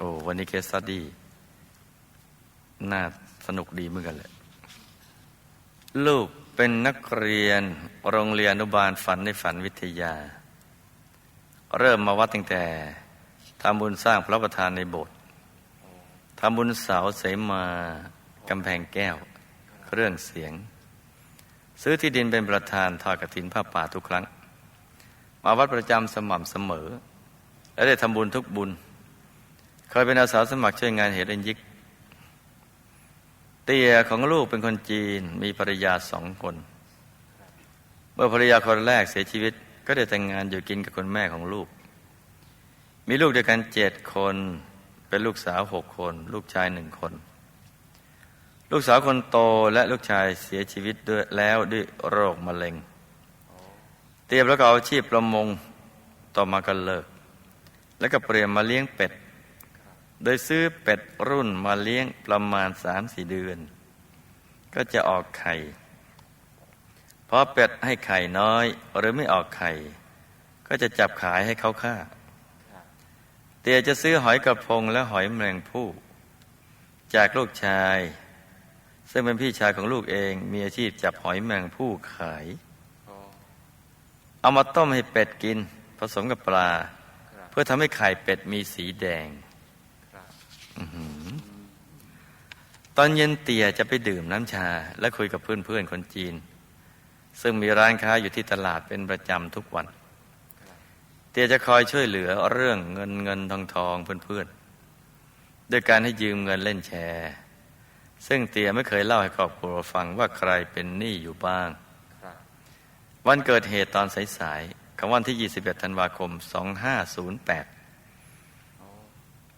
โอ้วันนี้เคสสตดี้น่าสนุกดีเหมือนกันเลยลูกเป็นนักเรียนโรงเรียนอนุบาลฝันในฝันวิทยา เริ่มมาวัดตั้งแต่ทำบุญสร้างพระประธานในโบสถ์ทำบุญเสาเสมากำแพงแก้ว เครื่องเสียง ซื้อที่ดินเป็นประธานทอดกระถินผ้าป่าทุกครั้ง มาวัดประจำสม่ำเสมอ และได้ทำบุญทุกบุญ เคยเป็นอาสาสมัครช่วยงานเหตุยิก เตียของลูกเป็นคนจีนมีภรรยาสองคน เมื่อภรรยาคนแรกเสียชีวิต ก็ได้แต่งงานอยู่กินกับคนแม่ของลูก มีลูกด้วยกันเจ็ดคนเป็นลูกสาวหกคน ลูกชายหนึ่งคน ลูกสาวคนโตและลูกชายเสียชีวิตด้วยแล้วด้วยโรคมะเร็ง เตรียมแล้วก็เอาอาชีพประมงต่อมาก็เลิก แล้วก็เปลี่ยนมาเลี้ยงเป็ด โดยซื้อเป็ดรุ่นมาเลี้ยงประมาณสามสี่เดือน ก็จะออกไข่พอเป็ดให้ไข่น้อยหรือไม่ออกไข่ ก็จะจับขายให้เขาฆ่า เตียจะซื้อหอยกระพงและหอยแมลงภู่จากลูกชาย ซึ่งเป็นพี่ชายของลูกเองมีอาชีพจับหอยแมลงภู่ขาย เอามาต้มให้เป็ดกิน ผสมกับปลา เพื่อทำให้ไข่เป็ดมีสีแดงอื้อหือ ตอนเย็นเตี่ยจะไปดื่มน้ำชา และคุยกับเพื่อนๆคนจีน ซึ่งมีร้านค้าอยู่ที่ตลาดเป็นประจำทุกวัน เตี่ยจะคอยช่วยเหลือเรื่องเงินเงินทองทองเพื่อนๆด้วยการให้ยืมเงินเล่นแชร์ซึ่งเตี่ยไม่เคยเล่าให้ครอบครัวฟังว่าใครเป็นหนี้อยู่บ้าง วันเกิดเหตุตอนสายๆของวันที่ 21 ธันวาคม 2508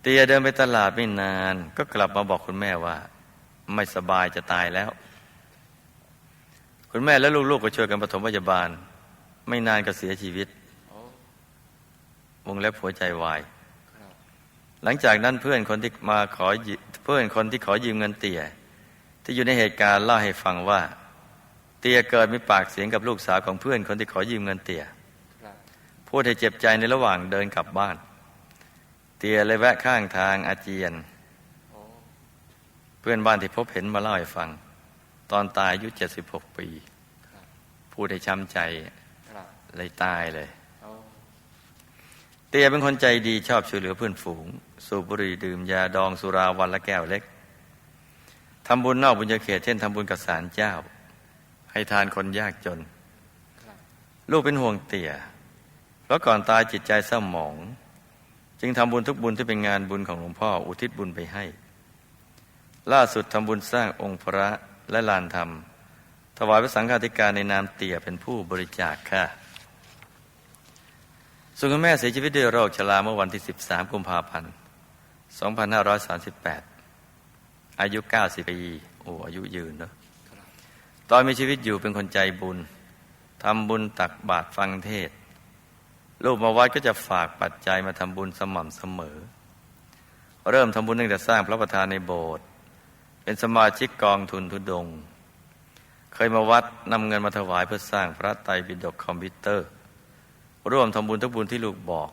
เตียเดินไปตลาดไม่นาน ก็กลับมาบอกคุณแม่ว่า ไม่สบายจะตายแล้ว คุณแม่และลูกๆก็ช่วยกันปฐมพยาบาล ไม่นานก็เสียชีวิตวงเล็บหัวใจวายหลังจากนั้นเพื่อนคนที่มาขอเพื่อนคนที่ขอยืมเงินเตียที่อยู่ในเหตุการณ์เล่าให้ฟังว่า เตียเกิดมีปากเสียงกับลูกสาวของเพื่อนคนที่ขอยืมเงินเตียพูดให้เจ็บใจในระหว่างเดินกลับบ้าน เตียเลยแวะข้างทางอาเจียน เพื่อนบ้านที่พบเห็นมาเล่าให้ฟัง ตอนตายอายุเจ็ดสิบหกปี พูดให้ช้ำใจเลยตายเลย เตียเป็นคนใจดีชอบช่วยเหลือเพื่อนฝูง สูบบุหรี่ดื่มยาดองสุราวันละแก้วเล็กทำบุญนอกบุญญาเขตเช่นทำบุญกับศาลเจ้า ให้ทานคนยากจน ลูกเป็นห่วงเตี่ย เพราะก่อนตายจิตใจเศร้าหมอง จึงทำบุญทุกบุญที่เป็นงานบุญของหลวงพ่ออุทิศบุญไปให้ ล่าสุดทำบุญสร้างองค์พระและลานธรรม ถวายพระสังฆาธิการในนามเตี่ยเป็นผู้บริจาคค่ะส่วนคุณแม่เสียชีวิตด้วยโรคชราเมื่อวันที่ 13 กุมภาพันธ์ 2538 อายุ 90 ปี โอ้อายุยืนเนอะตอนมีชีวิตอยู่เป็นคนใจบุญ ทำบุญตักบาตรฟังเทศ ลูกมาวัดก็จะฝากปัจจัยมาทำบุญสม่ำเสมอ เริ่มทำบุญตั้งแต่สร้างพระประธานในโบสถ์เป็นสมาชิกกองทุนทุดง เคยมาวัดนำเงินมาถวายเพื่อสร้างพระไตรปิฎกคอมพิวเตอร์ ร่วมทำบุญทุกบุญที่ลูกบอก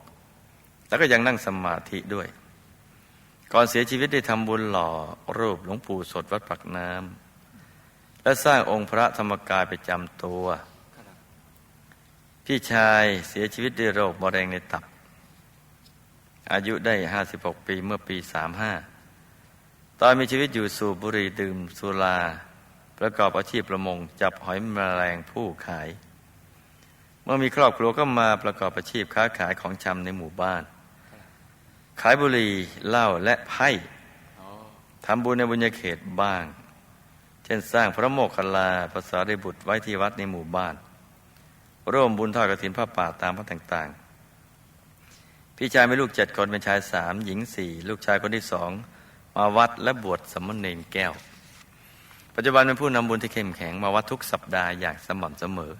แล้วก็ยังนั่งสมาธิด้วย ก่อนเสียชีวิตได้ทำบุญหล่อรูปหลวงปู่สดวัดปักน้ำและสร้างองค์พระธรรมกายไปจำตัว พี่ชายเสียชีวิตด้วยโรคมะเร็งในตับ อายุได้ 56 ปีเมื่อปี 35 ตอนมีชีวิตอยู่สูบบุหรี่ดื่มสุรา ประกอบอาชีพประมง จับหอยแมลงผู้ขาย เมื่อมีครอบครัวก็มาประกอบอาชีพค้าขายของชำในหมู่บ้าน ขายบุหรี่เหล้าและไพ่ทำบุญในบุญญาเขตบ้าง เช่นสร้างพระโมคคัลลาภาษาริบุตรไว้ที่วัดในหมู่บ้าน ร่วมบุญทอดกฐินผ้าป่าตามพระต่างๆ พี่ชายมีลูกเจ็ดคนเป็นชายสามหญิงสี่ลูกชายคนที่สองมาวัดและบวชสมณเณรแก้ว ปัจจุบันเป็นผู้นำบุญที่เข้มแข็งมาวัดทุกสัปดาห์อย่างสม่ำเสมอ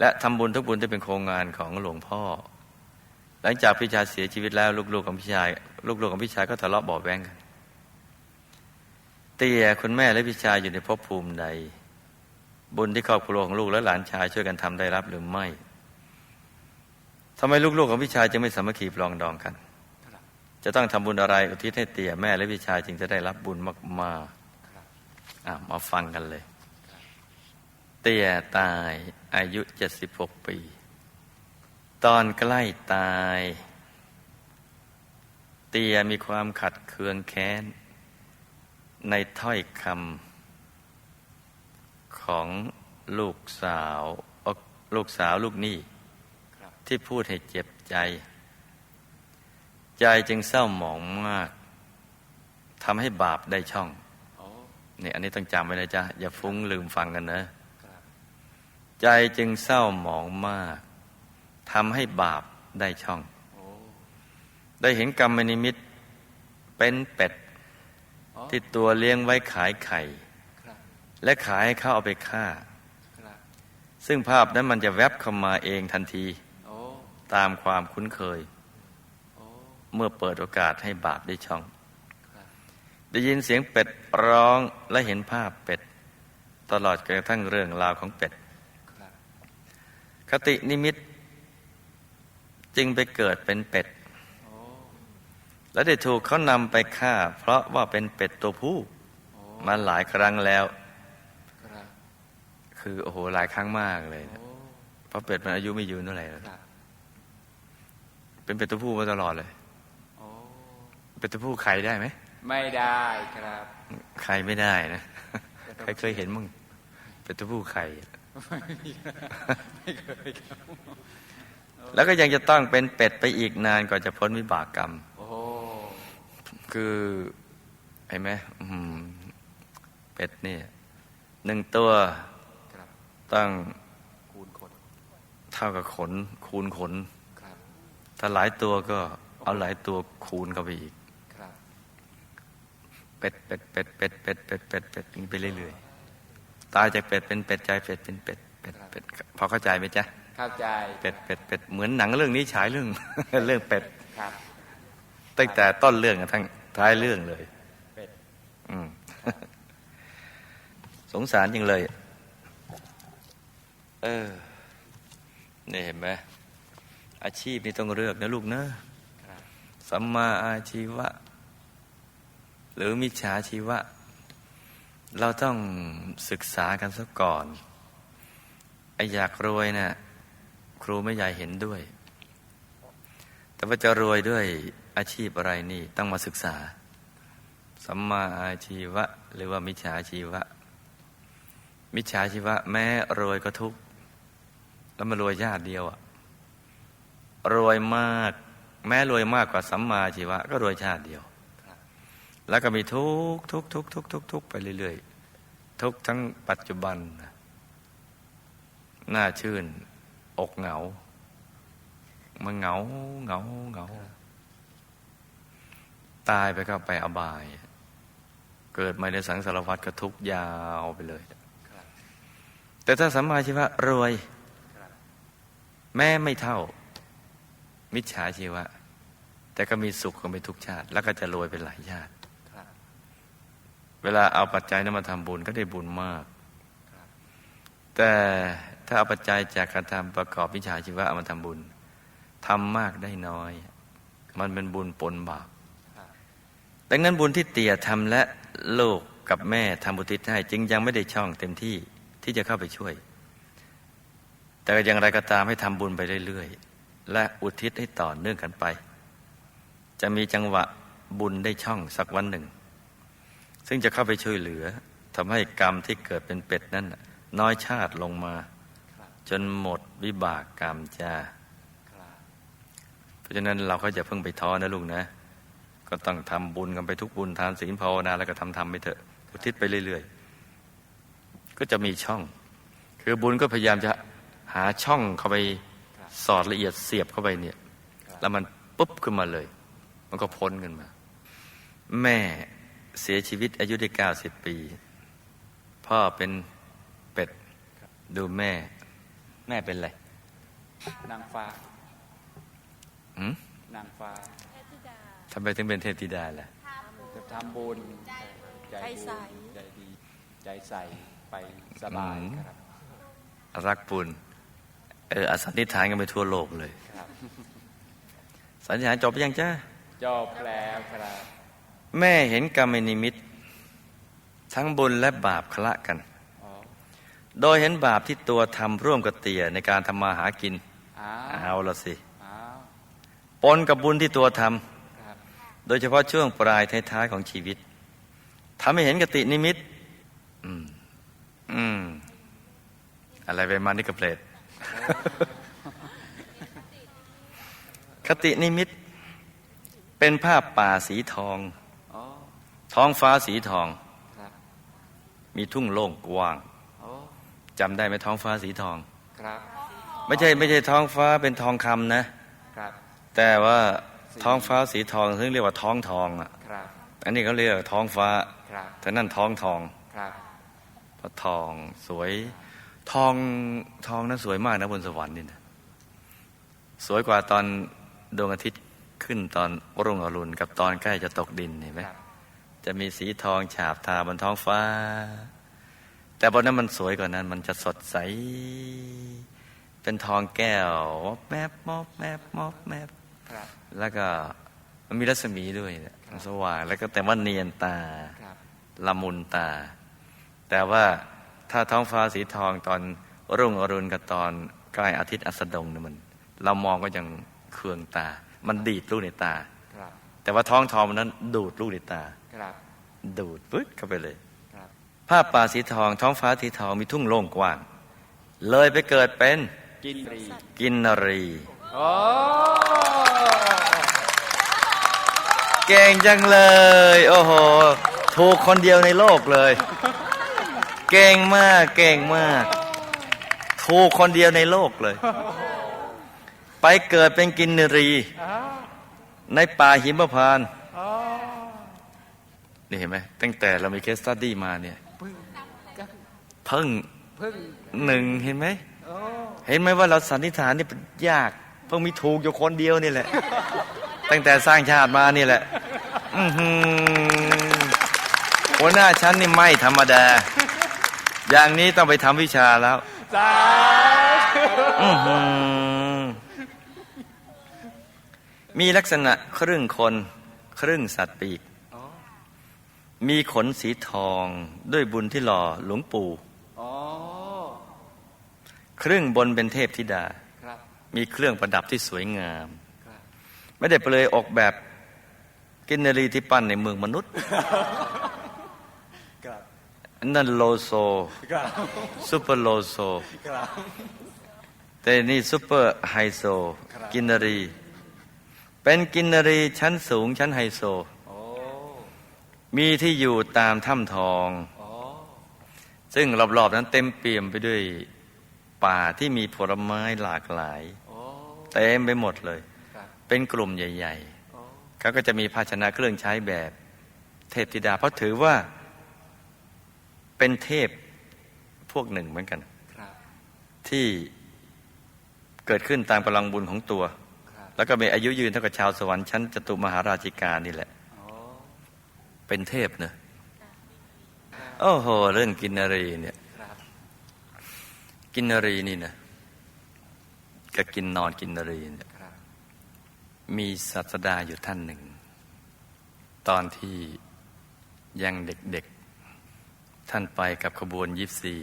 และทำบุญทุกบุญที่เป็นโครงงานของหลวงพ่อ หลังจากพี่ชายเสียชีวิตแล้วลูกๆของพี่ชาย ลูกๆของพี่ชายก็ทะเลาะบาะแว้งกันเตียคุณแม่และพี่ชายอยู่ในภพภูมิใด บุญที่ครอบครัวของลูกและหลานชายช่วยกันทำได้รับหรือไม่ทำไมลูกๆของพี่ชายจึงไม่สามัคคีปลองดองกัน จะต้องทำบุญอะไรอุทิศให้เตี่ยแม่และพี่ชายจึงจะได้รับบุญมากๆอะมาฟังกันเลย เตี่ยตายอายุ76ปี ตอนใกล้ตาย เตี่ยมีความขัดเคืองแค้น ในถ้อยคำ ของลูกสาวเอ่อลูกสาวลูกหนี้ครับที่พูดให้เจ็บใจ ใจจึงเศร้าหมองมากทำให้บาปได้ช่องโอ้นี่อันนี้ต้องจำไว้นะจ๊ะ อย่าฟุ้งลืมฟังกันนะครับใจจึงเศร้าหมองมากทำให้บาปได้ช่องโอ้ได้เห็นกรรมนิมิตเป็นเป็ดอ๋อที่ตัวเลี้ยงไว้ขายไข่ครับ และขายให้เขาเอาไปฆ่าครับซึ่งภาพนั้นมันจะแวบเข้ามาเองทันทีโอ้ตามความคุ้นเคยโอ้เมื่อเปิดโอกาสให้บาปได้ช่องครับได้ยินเสียงเป็ดร้องและเห็นภาพเป็ด ตลอดกระทั่งเรื่องราวของเป็ดครับคตินิมิต จึงไปเกิดเป็นเป็ดโอ้และได้ถูกเขานำไปฆ่า เพราะว่าเป็นเป็ดตัวผู้โอ้มาหลายครั้งแล้วครับ คือโอ้โหหลายครั้งมากเลยโอ้นะเพราะเป็ดมันอายุไม่ยืนเท่าไหร่แล้วครับเป็นเป็ดตัวผู้มาตลอดเลยโอ้เป็ดตัวผู้ไข่ได้ไหมไม่ได้ครับไข่ไม่ได้นะแต่ต้องใครเคยเห็นมั้งเป็ดตัวผู้ไข่ไม่มีครับไม่เคยครับแล้วก็ยังจะต้องเป็นเป็ดไปอีกนานกว่าจะพ้นวิบากกรรมโอ้คือเห็นไหมอื้อหือเป็ดเนี่ยหนึ่งตัวครับ ต้องคูณคนเท่ากับขน คูณขนครับถ้าหลายตัวก็เอาหลายตัวคูณเข้าไปอีกครับเป็ดเป็ดเป็ดเป็ดเป็ดเป็ดเป็ดเป็ดอย่างนี้ไปเรื่อยๆตายจากเป็ดเป็นเป็ดใจเป็ดเป็นเป็ดเป็ดเป็ดพอเข้าใจไหมจ๊ะเข้าใจเป็ดเป็ดเป็ดเหมือนหนังเรื่องนี้ฉายเรื่องเรื่องเป็ดครับตั้งแต่ต้นเรื่องกระทั่งท้ายเรื่องเลย เป็ดอืมสงสารจริงเลย เออนี่เห็นไหมอาชีพนี่ต้องเลือกนะลูกนะสัมมาอาชีวะ หรือมิจฉาชีวะ เราต้องศึกษากันซะก่อนไออยากรวยนะ่ะครูไม่ใหญ่เห็นด้วย แต่ว่าจะรวยด้วยอาชีพอะไรนี่ต้องมาศึกษา สัมมาอาชีวะ หรือว่ามิจฉาชีวะ มิจฉาชีวะ แม้รวยก็ทุกข์ แล้วมารวยญาติเดียวอะรวยมาก แม้รวยมากกว่าสัมมาชีวะ ก็รวยชาติเดียว แล้วก็มีทุกทุกทุกทุกทุกทุกไปเรื่อยๆ ทุกทั้งปัจจุบันน่าชื่น อกเหงา มันเหงาเหงาเหงา ตายไปก็ไปอบาย เกิดมาในสังสารวัฏก็ทุกยาวไปเลย แต่ถ้าสัมมาชีวะรวย แม้ไม่เท่า มิจฉาชีวะ แต่ก็มีสุขก็มีทุกชาติ แล้วก็จะรวยเป็นหลายชาติเวลาเอาปัจจัยนั้นมาทำบุญก็ได้บุญมาก แต่ถ้าเอาปัจจัยจากการทำประกอบวิชาชีวะเอามาทำบุญทำมากได้น้อย มันเป็นบุญปนบาปดังนั้นบุญที่เตี่ยทำและโลกกับแม่ทำบุทิศให้ จึงยังไม่ได้ช่องเต็มที่ที่จะเข้าไปช่วย แต่อย่างไรก็ตามให้ทำบุญไปเรื่อยๆ และอุทิศให้ต่อเนื่องกันไป จะมีจังหวะบุญได้ช่องสักวันหนึ่ง ซึ่งจะเข้าไปช่วยเหลือทำให้กรรมที่เกิดเป็นเป็ดนั้นน้อยชาติลงมา จนหมดวิบากกรรมจ้าเพราะฉะนั้นเราก็จะเพิ่งไปท้อนะลุงนะ ก็ต้องทำบุญกันไปทุกบุญทานศีลภาวนาแล้วก็ทำทำไปเถอะ อุทิศไปเรื่อยๆ ก็จะมีช่อง คือบุญก็พยายามจะ หาช่องเข้าไปครับสอดละเอียดเสียบเข้าไปเนี่ยครับแล้วมันปุ๊บขึ้นมาเลย มันก็พ้นขึ้นมา แม่เสียชีวิตอายุได้เก้าสิบปี พ่อเป็นเป็ด ดูแม่ แม่เป็นอะไร นางฟ้าหืมนางฟ้าทำไมถึงเป็นเทพธิดาล่ะจะทำบุญใจใจใสบุญใจดี ใจใสไปสบายอืมครับ รักปุณเอออสันนิษฐานกันไปทั่วโลกเลยครับสันนิษฐานจบไปยังจ้าจบแล้วครับแม่เห็นกรรมนิมิต ทั้งบุญและบาปคละกันอ๋อโดยเห็นบาปที่ตัวทำร่วมกับเตี่ยในการทำมาหากินอ้าวเอาละสิอ้าวปนกับบุญที่ตัวทครับำโดยเฉพาะช่วงปลายท้ายๆของชีวิตทำให้เห็นกตินิมิต อืม อืม อะไรไปมานี่กระเพลด คตินิมิต เป็นภาพป่าสีทองอ๋อท้องฟ้าสีทองครับมีทุ่งโล่งกว้างโอ้จำได้ไหมท้องฟ้าสีทองครับไม่ใช่ไม่ใช่ท้องฟ้าเป็นทองคำนะครับแต่ว่าท้องฟ้าสีทองซึ่งเรียกว่าท้องทองอะครับอันนี้เขาเรียกว่าท้องฟ้าครับแต่นั่นท้องทองครับเพราะทองสวย ทองทองนั้นสวยมากนะบนสวรรค์นี่นะสวยกว่าตอนดวงอาทิตย์ขึ้นตอนรุ่งอรุณกับตอนใกล้จะตกดินเห็นไหมครับจะมีสีทองฉาบทาบนท้องฟ้า แต่บนนั้นมันสวยกว่านั้น มันจะสดใส เป็นทองแก้วมอบแมบมอบแมบมอบแมบครับแล้วก็มันมีรัศมีด้วยเนี่ยมันสว่างแล้วก็แต่ว่าเนียนตาครับละมุนตา แต่ว่า ถ้าท้องฟ้าสีทองตอนรุ่งอรุณกับตอนใกล้อาทิตย์อัสดงเนี่ยมัน เรามองก็ยังเคืองตา มันดีดลูกในตาครับแต่ว่าท้องทองมันนั้น ดูดลูกในตาครับดูดปึ๊ดเข้าไปเลยครับภาพป่าสีทอง ท้องฟ้าสีทองมีทุ่งโล่งกว้าง เลยไปเกิดเป็นกินรีกินนรีโอ้เก่งจังเลย โอ้โหถูกคนเดียวในโลกเลย เก่งมาก เก่งมาก ถูกคนเดียวในโลกเลย ไปเกิดเป็นกินนรี ในป่าหิมพานนี่เห็นไหมตั้งแต่เรามีเคสตัดดี้มาเนี่ยเพิ่งหนึ่งเห็นไหม เห็นไหมว่าเราสันนิษฐานนี่เป็นยาก เพิ่งมีถูกอยู่คนเดียวนี่แหละ ตั้งแต่สร้างชาติมานี่แหละหัวหน้าชั้นนี่ไม่ธรรมดา อย่างนี้ต้องไปทำวิชาแล้วสาธุอื้อหือมีลักษณะครึ่งคนครึ่งสัตว์ปีกอ๋อมีขนสีทองด้วยบุญที่หล่อหลวงปู่อ๋อครึ่งบนเป็นเทพธิดาครับมีเครื่องประดับที่สวยงามครับไม่ได้เปลยออกแบบกินนารีที่ปั้นในเมืองมนุษย์ครับ นั่นโลโซครับซูเปอร์โลโซครับแต่นี่ซูเปอร์ไฮโซครับกินนารี เป็นกินนารีชั้นสูงชั้นไฮโซโอ้มีที่อยู่ตามถ้ำทองอ๋อซึ่งรอบๆนั้นเต็มเปี่ยมไปด้วยป่าที่มีผลไม้หลากหลายโอ้เต็มไปหมดเลยครับเป็นกลุ่มใหญ่โอ้ๆเขาก็จะมีภาชนะเครื่องใช้แบบ เทพธิดาเพราะถือว่า เป็นเทพพวกหนึ่งเหมือนกันครับที่เกิดขึ้นตามกำลังบุญของตัวครับแล้วก็มีอายุยืนเท่ากับชาวสวรรค์ชั้นจตุมหาราชิกานี่แหละโอ้เป็นเทพเนอะโอ้โห เรื่องกินนรีเนี่ยครับกินนรีนี่นะกับกินนอนกินนรีเนี่ยครับมีศาสดาอยู่ท่านหนึ่ง ตอนที่ยังเด็กๆ ท่านไปกับขบวนยิปซี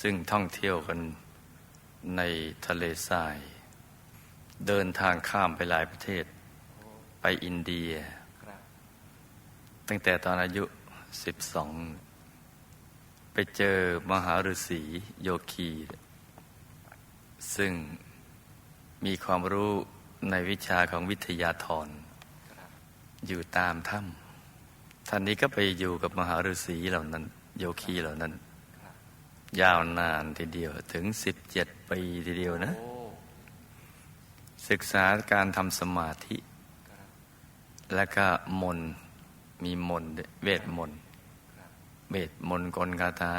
ซึ่งท่องเที่ยวกันในทะเลทราย เดินทางข้ามไปหลายประเทศ ไปอินเดีย ตั้งแต่ตอนอายุสิบสองไปเจอมหาฤาษีโยคี ซึ่งมีความรู้ในวิชาของวิทยาธรอยู่ตามถ้ำ ท่านนี้ก็ไปอยู่กับมหาฤาษีเหล่านั้น โยคีเหล่านั้น ยาวนานทีเดียวถึงสิบเจ็ดปีทีเดียวนะโอ้ศึกษาการทำสมาธิ และก็มนต์มีมนต์ด้วยเวทมนต์เวทมนต์กลคาถา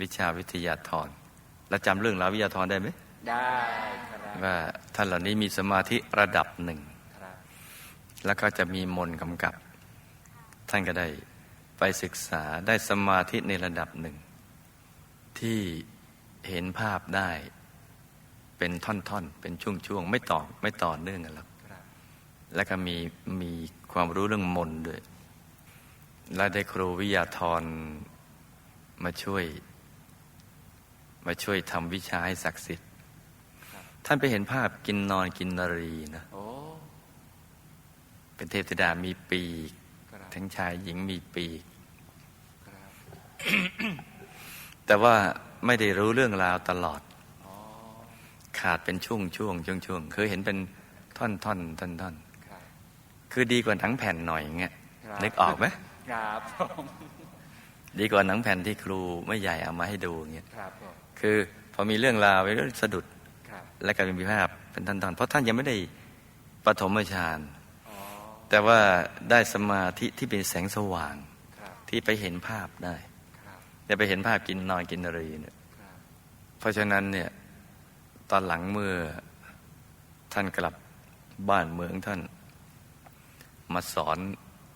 วิชาวิทยาธรแล้วจำเรื่องราววิทยาธรได้ไหมได้ครับว่าท่านเหล่านี้มีสมาธิระดับหนึ่งครับแล้วก็จะมีมนต์กำกับ ท่านก็ได้ไปศึกษาได้สมาธิในระดับหนึ่ง ที่เห็นภาพได้เป็นท่อนๆ เป็นช่วงๆ ไม่ต่อไม่ต่อเนื่องกันแล้วครับแล้วก็มีมีความรู้เรื่องมนต์ด้วย และได้ครูวิทยาธรมาช่วย มาช่วยทำวิชาให้ศักดิ์สิทธิ์ ท่านไปเห็นภาพกินนอนกินนรีนะโอ้เป็นเทพธิดามีปีก ครับทั้งชายหญิงมีปีกครับแต่ว่าไม่ได้รู้เรื่องราวตลอดอ๋อขาดเป็นช่วงช่วงช่วงช่วงเคยเห็นเป็นท่อนท่อนท่อนท่อนครับคือดีกว่าหนังแผ่นหน่อยอย่างเงี้ยครับนึกออกไหมครับผมดีกว่าหนังแผ่นที่ครูไม่ใหญ่เอามาให้ดูอย่างเงี้ยครับผมคือพอมีเรื่องราวไปเรื่องสะดุดครับและก็มีภาพเป็นท่อนๆเพราะท่านยังไม่ได้ปฐมฌานอ๋อ แต่ว่าได้สมาธิที่เป็นแสงสว่างครับที่ไปเห็นภาพได้ครับจะไปเห็นภาพกินนอนกินนรีเนี่ยครับเพราะฉะนั้นเนี่ยตอนหลังเมื่อท่านกลับบ้านเมืองท่าน มาสอน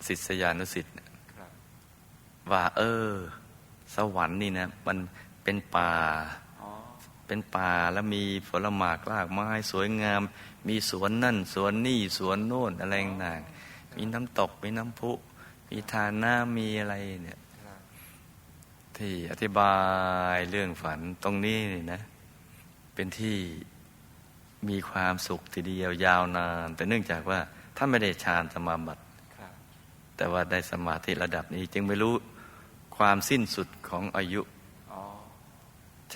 ศิษยานุศิษย์ครับว่า เออ สวรรค์นี่นะ มันเป็นป่าอ๋อ เป็นป่าแล้วมีผลหมากรากไม้สวยงาม มีสวนนั่นสวนนี่สวนโน่นอะไรต่างๆมีน้ำตกมีน้ำพุ มีทานน้ำมีอะไรเนี่ยครับที่อธิบายเรื่องฝันตรงนี้นี่นะ เป็นที่มีความสุขทีเดียวยาวนาน แต่เนื่องจากว่าท่านไม่ได้ฌานสมาบัติครับแต่ว่าได้สมาธิระดับนี้จึงไม่รู้ความสิ้นสุดของอายุอ๋อ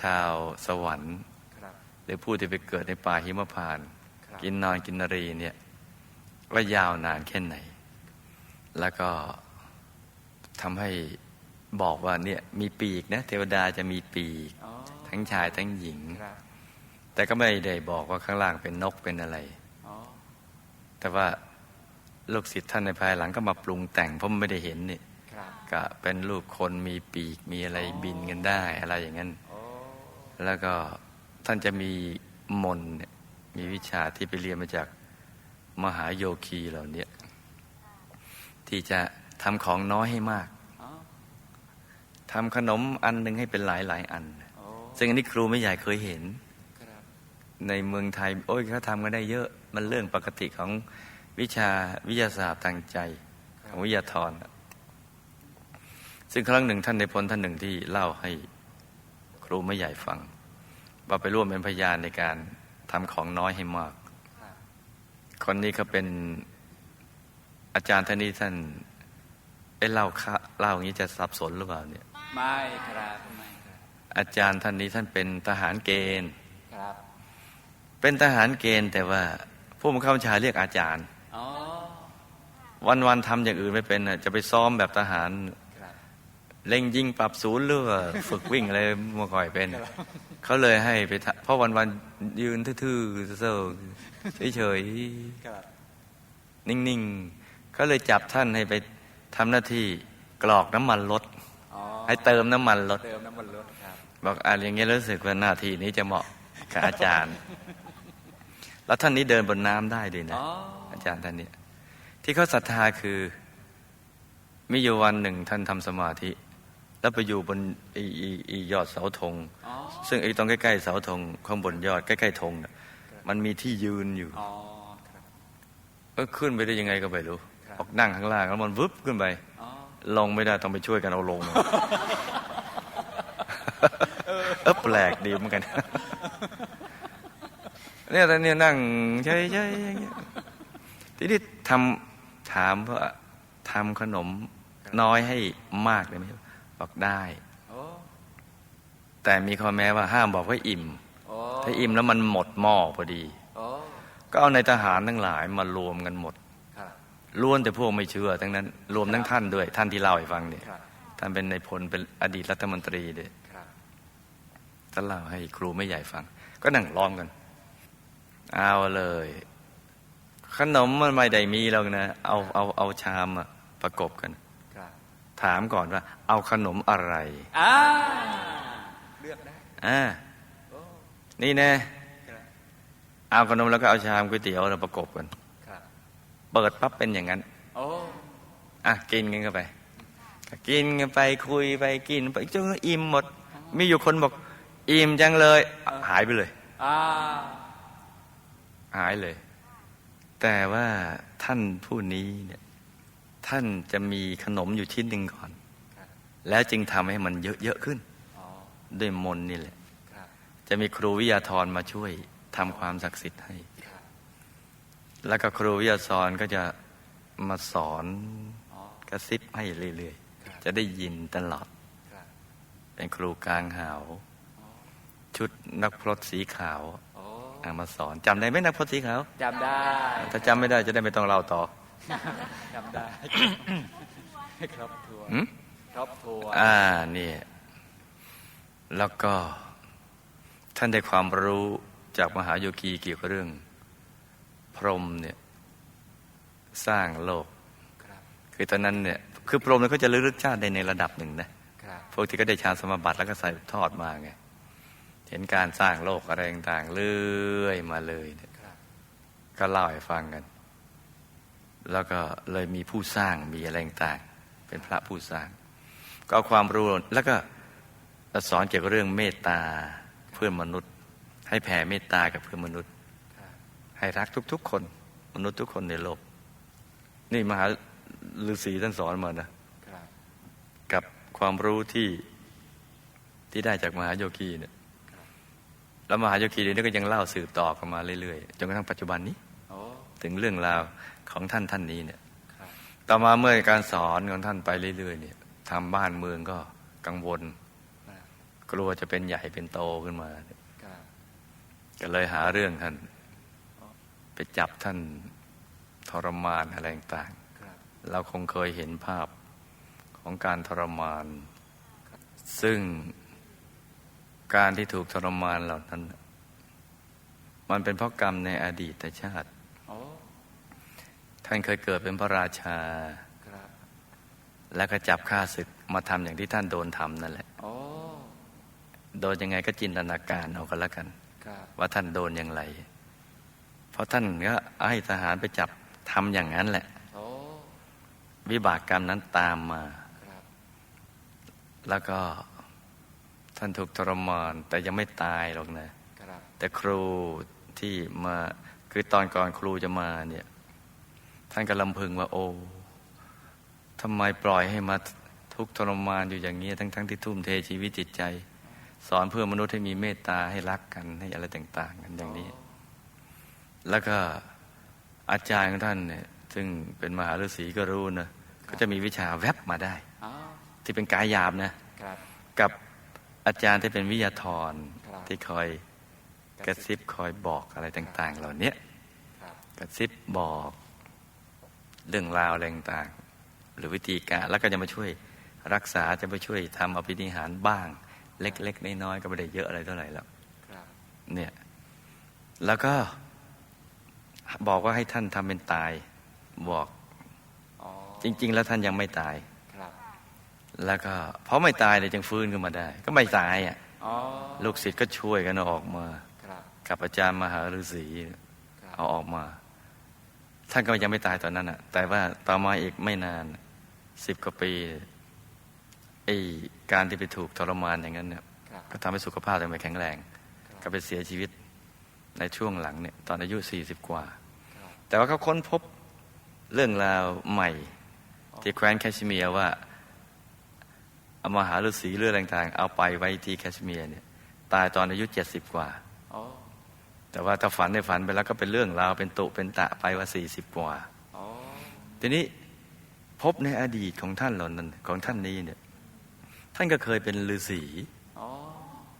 ชาวสวรรค์ครับหรือผู้ที่ไปเกิดในป่าหิมพานต์ครับกินนอนกินนรีเนี่ยว่ายาวนานแค่ไหน แล้วก็ทำให้บอกว่าเนี่ยมีปีกนะเทวดาจะมีปีกอ๋อทั้งชายทั้งหญิงครับแต่ก็ไม่ได้บอกว่าข้างล่างเป็นนกเป็นอะไรอ๋อแต่ว่าลูกศิษย์ท่านในภายหลังก็มาปรุงแต่งเพราะมันไม่ได้เห็นนี่ครับก็เป็นรูปคนมีปีกมีอะไรบินกันได้อะไรอย่างนั้นโอ้ แล้วก็ท่านจะมีมนเนี่ยมีวิชาที่ไปเรียนมาจากมหาโยคีเหล่านี้ที่จะทำของน้อยให้มากทำขนมอันหนึ่งให้เป็นหลายหลายอันอซึ่งอันนี้ครูไม่ใหญ่เคยเห็น ในเมืองไทย โอ้ยเขาทำกันได้เยอะ มันเรื่องปกติของวิชาวิทยาศาสตร์ทางใจของวิทยาธรซึ่งครั้งหนึ่งท่านในพลท่านหนึ่งที่เล่าให้ ครูไม่ใหญ่ฟัง ว่าไปร่วมเป็นพยานในการทำของน้อยให้มากครับคนนี้เขาเป็นอาจารย์ท่านนี้ท่านเอ้เล่าค่ะเล่าอย่างนี้จะสับสนหรือเปล่าเนี่ยไม่ครับไม่ครับอาจารย์ท่านนี้ท่านเป็นทหารเกณฑ์ครับ เป็นทหารเกณฑ์แต่ว่า ผู้บังคับบัญชาเรียกอาจารย์อ๋อวันวันๆทำอย่างอื่นไม่เป็นน่ะจะไปซ้อมแบบทหารครับ เล่งยิงปรับศูนย์หรือว่าฝึกวิ่งอะไรมาก่อยเป็น เขาเลยให้ไปทำเพราะวันวันๆยืนทื่อๆเซ่อๆเฉยครับๆนิ่งๆเขาเลยจับท่านให้ไปทำหน้าที่กรอกน้ำมันรถอ๋อให้เติมน้ำมันรถเติมน้ำมันรถครับบอกอะไรอย่างเงี้ยรู้สึกว่าหน้าที่นี้จะเหมาะกับอาจารย์ แล้วท่านนี้เดินบนน้ำได้ด้วยนะอ๋ออาจารย์ท่านเนี้ยที่เขาศรัทธาคือ มีอยู่วันหนึ่งท่านทำสมาธิ แล้วไปอยู่บนไอีอีอียอดเสาธงอ๋อซึ่งไอ้ตรงใกล้ๆเสาธงข้างบนยอดใกล้ๆธงน่ะมันมีที่ยืนอยู่อ๋อครับเออขึ้นไปได้ยังไงก็ไม่รู้ครับออกนั่งข้างล่างแล้วมันวึบขึ้นไปอ๋อลงไม่ได้ต้องไปช่วยกันเอาลงเออแปลกดีเหมือนกันเนี่ยตอนนี้นั่งใช่ใช่อย่างเงี้ยทีนี้ทำถามว่าทำขนมน้อยให้มากเลยไหม บอกได้โอ้แต่มีข้อแม้ว่าห้ามบอกว่าอิ่มโอ้ถ้าอิ่มแล้วมันหมดหม้อพอดีโอ้ก็เอาในทหารทั้งหลายมารวมกันหมดครับล้วนแต่พวกไม่เชื่อ ทั้งนั้น รวมทั้งท่านด้วย ท่านที่เล่าให้ฟังเนี่ยครับท่านเป็นในายพลเป็นอดีตรัฐมนตรีด้วยครับท่านเล่าให้ครูไม่ใหญ่ฟัง ก็นั่งล้อมกัน เอาเลย ขนมมันไม่ได้มีหรอกนะ เอาเอาเอาชามอะประกบกันครับ ถามก่อนว่า เอาขนมอะไรอ่าเลือกได้อ่าโอ้นี่แน่ครับเอาขนมแล้วก็เอาชามก๋วยเตี๋ยวเราประกบกันครับเปิดปั๊บเป็นอย่างนั้นโอ้อะกินกันเข้าไป กินกันไปคุยไปกิน ไปจนอิ่มหมด มีอยู่คนบอก อิ่มจังเลยอะหายไปเลยอ่าหายเลย แต่ว่าท่านผู้นี้เนี่ย ท่านจะมีขนมอยู่ชิ้นหนึ่งก่อนครับแล้วจึงทำให้มันเยอะๆขึ้นอ๋อด้วยมนต์นี่แหละครับจะมีครูวิทยาธรมาช่วยทำความศักดิ์สิทธิ์ให้ครับแล้วก็ครูวิทยาธรก็จะมาสอนอ๋อกระซิบให้เรื่อยครับๆจะได้ยินตลอดครับเป็นครูกลางหาวอ๋อชุดนักพรตสีขาวโอ้อะมาสอนจำได้ไหมนักพรตสีขาวจำได้ ถ้าจำไม่ได้จะได้ไม่ต้องเล่าต่อ จำได้ครบทัวร์หืมครบทัวร์อ่าเนี่ยแล้วก็ท่านได้ความรู้จากมหาโยคีเกี่ยวกับเรื่อง พรหมเนี่ยสร้างโลกครับคือตอนนั้นเนี่ยคือพรหมเนี่ยเขาจะลึกชาติได้ในระดับหนึ่งนะครับพวกที่ก็ได้ฌานสมาบัติแล้วก็ใส่ทอดมาไงเห็นการสร้างโลกอะไรต่างๆเรื่อยมาเลยเนี่ยครับก็เล่าให้ฟังกัน แล้วก็เลยมีผู้สร้างมีอะไรต่างเป็นพระผู้สร้าง ก็เอาความรู้แล้วก็สอนเกี่ยวกับเรื่องเมตตาเพื่อนมนุษย์ ให้แผ่เมตตากับเพื่อนมนุษย์ ให้รักทุก ๆ คน มนุษย์ทุกคนในโลก นี่มหาฤาษีท่านสอนมานะกับความรู้ที่ที่ได้จากมหาโยคีเนี่ยแล้วมหาโยคีเดี๋ยวนี้ก็ยังเล่าสืบต่อกันมาเรื่อยๆจนกระทั่งปัจจุบันนี้ ถึงเรื่องราวของท่านท่านนี้เนี่ยครับต่อมาเมื่อการสอนของท่านไปเรื่อยๆเนี่ยทำบ้านเมืองก็กังวลครับกลัวจะเป็นใหญ่เป็นโตขึ้นมาครับก็เลยหาเรื่องท่าน ไปจับท่านทรมานอะไรต่างครับๆเราคงเคยเห็นภาพของการทรมาน ซึ่งการที่ถูกทรมานเหล่านั้น มันเป็นเพราะกรรมในอดีตชาติโอ้ ท่านเคยเกิดเป็นพระราชาครับแล้วก็จับข้าศึกมาทำอย่างที่ท่านโดนทำนั่นแหละโอ้โดนยังไงก็จินตนาการเอากันแล้วกันครับว่าท่านโดนอย่างไร เพราะท่านก็ให้ทหารไปจับทำอย่างนั้นแหละโอ้วิบากกรรมนั้นตามมาครับแล้วก็ท่านถูกทรมานแต่ยังไม่ตายหรอกนะครับแต่ครูที่มาคือตอนก่อนครูจะมาเนี่ย ท่านก็ลำพึงว่าโอ้ทำไมปล่อยให้มาทุกข์ทรมานอยู่อย่างนี้ทั้งๆที่ทุ่มเทชีวิตจิตใจ สอนเพื่อมนุษย์ให้มีเมตตาให้รักกันให้อะไรต่าง ๆ กันอย่างนี้ แล้วก็อาจารย์ของท่านเนี่ยซึ่งเป็นมหาฤาษีก็รู้นะก็จะมีวิชาแวบมาได้อ๋อที่เป็นกายหยาบนะครับกับอาจารย์ที่เป็นวิทยาธรครับที่คอยกระซิบคอยบอกอะไรต่าง ๆ เหล่านี้ครับกระซิบบอก เรื่องราวอะไรต่างๆหรือวิธีการแล้วก็จะมาช่วยรักษาจะมาช่วยทำอภินิหารบ้าง เล็กๆน้อยๆก็ไม่ได้เยอะอะไรเท่าไหร่แล้วครับเนี่ยแล้วก็บอกว่าให้ท่านทำเป็นตายบอกอ๋อจริง ๆ แล้วท่านยังไม่ตายครับแล้วก็เพราะไม่ตายเลยจึงฟื้นขึ้นมาได้ ก็ไม่ตายอะอ๋อลูกศิษย์ก็ช่วยกันเอาออกมาครับกับอาจารย์มหาฤาษีครับเอาออกมา ท่านก็ยังไม่ตายตอนนั้นอะแต่ว่าต่อมาอีกไม่นานสิบกว่าปีไอ้การที่ไปถูกทรมานอย่างนั้นเนี่ยครับก็ทำให้สุขภาพยังไม่แข็งแรงครับก็ไปเสียชีวิตในช่วงหลังเนี่ยตอนอายุสี่สิบกว่าครับแต่ว่าเขาค้นพบเรื่องราวใหม่ ที่แคว้นแคชเมียร์ว่าเอามหาฤาษีเรื่องต่างๆเอาไปไว้ที่แคชเมียร์เนี่ยตายตอนอายุเจ็ดสิบกว่าอ๋อ แต่ว่าถ้าฝันในฝันไปแล้วก็เป็นเรื่องราวเป็นตุเป็นตะไปว่าสี่สิบกว่าอ๋อทีนี้พบในอดีตของท่านเหล่านั้นของท่านนี้เนี่ย ท่านก็เคยเป็นฤาษีอ๋อ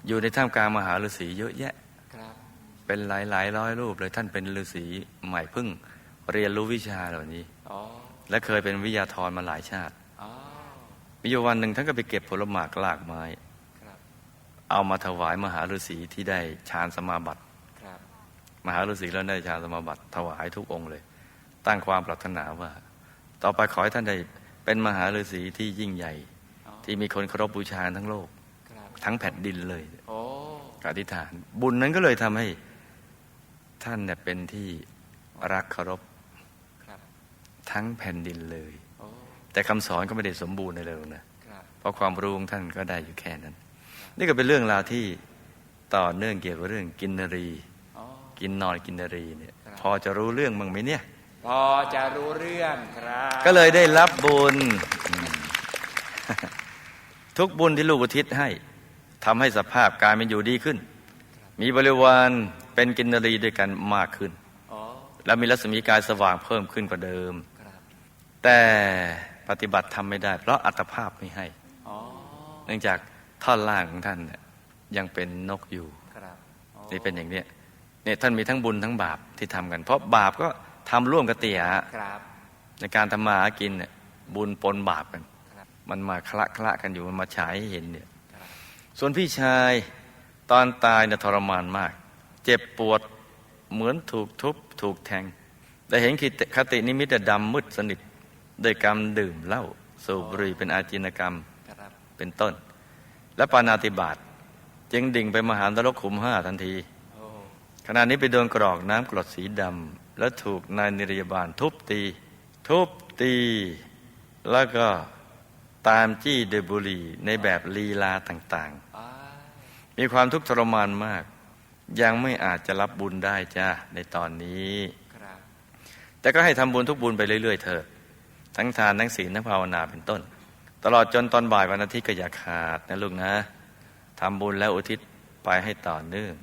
อยู่ในท่ามกลางมหาฤาษีเยอะแยะครับเป็นหลายหลายร้อยรูปเลยท่านเป็นฤาษีใหม่เพิ่งเรียนรู้วิชาเหล่านี้อ๋อและเคยเป็นวิทยาธรมาหลายชาติอ๋อมีอยู่วันหนึ่งท่านก็ไปเก็บผลหมากลากไม้ครับเอามาถวายมหาฤาษีที่ได้ฌานสมาบัติครับ มหาฤาษีแล้วได้ฌานสมาบัติถวายทุกองค์เลย ตั้งความปรารถนาว่า ต่อไปขอให้ท่านได้เป็นมหาฤาษีที่ยิ่งใหญ่อ๋อที่มีคนเคารพบูชาทั้งโลกครับทั้งแผ่นดินเลยโอ้อธิษฐาน บุญนั้นก็เลยทำให้ท่านเนี่ยเป็นที่รักเคารพครับทั้งแผ่นดินเลยโอ้แต่คำสอนก็ไม่ได้สมบูรณ์ในเลยนะครับเพราะความรู้ของท่านก็ได้อยู่แค่นั้น นี่ก็เป็นเรื่องราวที่ต่อเนื่องเกี่ยวกับเรื่องกินนรีอ๋อ กินนอนกินนรีเนี่ยครับพอจะรู้เรื่องมั้งไหมเนี่ยพพอจะรู้เรื่องครับก็เลยได้รับบุญอืมทุกบุญที่ลูกอุทิศให้ทำให้สภาพการเป็นอยู่ดีขึ้น มีบริวารเป็นกินนรีด้วยกันมากขึ้นอ๋อและมีรัศมีกายสว่างเพิ่มขึ้นกว่าเดิมครับแต่ปฏิบัติทำไม่ได้ เพราะอัตภาพไม่ให้อ๋อเนื่องจากท่อนล่างของท่านเนี่ยยังเป็นนกอยู่ครับอ๋อนี่เป็นอย่างเนี้ย เนี่ยท่านมีทั้งบุญทั้งบาปที่ทำกัน เพราะบาปก็ทำร่วมกับเตี่ยครับในการทำมาหากินเนี่ยบุญปนบาปกันครับมันมาคละคละกันอยู่มันมาฉายให้เห็นเนี่ยครับส่วนพี่ชายตอนตายเนี่ยทรมานมาก เจ็บปวดเหมือนถูกทุบถูกแทง แต่เห็นคตินิมิตดำมืดสนิทโดยกรรมดื่มเหล้าสูบบุหรี่เป็นอาจินกรรมครับเป็นต้น และปานาติบาตจึงดิ่งไปมหานรกขุมห้าทันทีโอ้ ขณะนี้ไปโดนกรอกน้ำกรดสีดำแล้วถูกนายนิรยาบาลทุบตี ทุบตี แล้วก็ตามจี้เดวยบุหรีในแบบลีลาต่างอ้ายๆมีความทุกข์ทรมานมาก ยังไม่อาจจะรับบุญได้จ้าในตอนนี้ครับแต่ก็ให้ทำบุญทุกบุญไปเรื่อยๆเถิดทั้งทานทั้งศีลทั้งภาวนาเป็นต้น ตลอดจนตอนบ่ายวันอาทิตย์ก็อย่าขาดนะลูกนะทำบุญแล้วอุทิศไปให้ต่อเนื่อง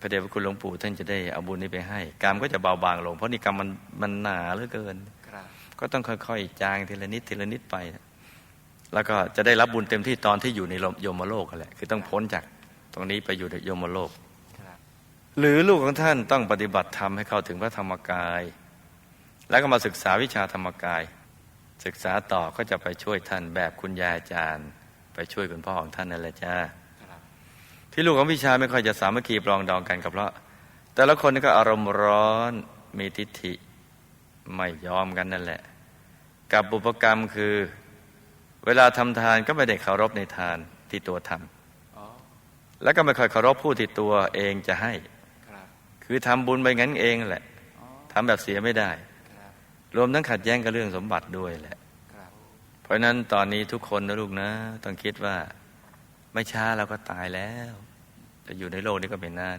พระเดชพระคุณหลวงปู่ท่านจะได้เอาบุญนี้ไปให้ กรรมก็จะเบาบางลง เพราะนี่กรรมมันมันหนาเหลือเกินครับก็ต้องค่อยๆ จางทีละนิดทีละนิดไปนะแล้วก็จะได้รับบุญเต็มที่ตอนที่อยู่ในโยมโลกกันแหละ คือต้องพ้นจากตรงนี้ไปอยู่ในโยมโลกครับหรือลูกของท่านต้องปฏิบัติธรรมให้เข้าถึงพระธรรมกาย แล้วก็มาศึกษาวิชาธรรมกาย ศึกษาต่อก็จะไปช่วยท่านแบบคุณยายอาจารย์ ไปช่วยคุณพ่อของท่านนั่นแหละจ้าครับ ที่ลูกของวิชาไม่ค่อยจะสามัคคีปรองดองกันกับเพราะ แต่ละคนนี่ก็อารมณ์ร้อนมีทิฏฐิไม่ยอมกันนั่นแหละ กับบุพกรรมคือ เวลาทำทานก็ไม่ได้เคารพในทานที่ตัวทำอ๋อแล้วก็ไม่ค่อยเคารพผู้ที่ตัวเองจะให้ครับคือทำบุญไปงั้นเองแหละอ๋อทำแบบเสียไม่ได้ครับรวมทั้งขัดแย้งกับเรื่องสมบัติด้วยแหละครับเพราะฉะนั้นตอนนี้ทุกคนนะลูกนะ ต้องคิดว่า ไม่ช้าเราก็ตายแล้วจะอยู่ในโลกนี้ก็เป็นนาน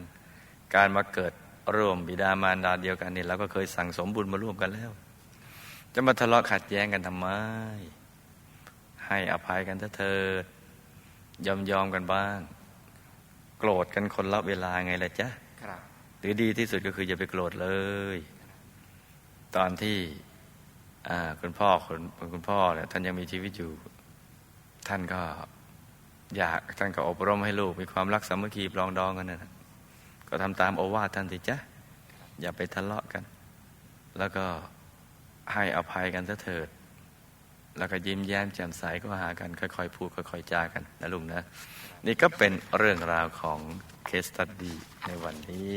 การมาเกิดร่วมบิดามารดาเดียวกันนี่เราก็เคยสั่งสมบุญมาร่วมกันแล้ว จะมาทะเลาะขัดแย้งกันทำไม ให้อภัยกันเถอะเถิดยอมยอมๆกันบ้าง โกรธกันคนละเวลาไงล่ะจ๊ะครับหรือดีที่สุดก็คืออย่าไปโกรธเลย ตอนที่อ่าคุณพ่อคุณคุณพ่อเนี่ยท่านยังมีชีวิตอยู่ ท่านก็ อยากท่านก็อบรมให้ลูกมีความรักสามัคคีปรองดองกันนะก็ทำตามโอวาทท่านสิจ๊ะอย่าไปทะเลาะกัน แล้วก็ให้อภัยกันซะเถิด แล้วก็ยิ้มแย้มแจ่มใสก็หากัน ค่อยๆพูดค่อยๆจากันนะลุงนะ นี่ก็เป็นเรื่องราวของเคสตัดดีในวันนี้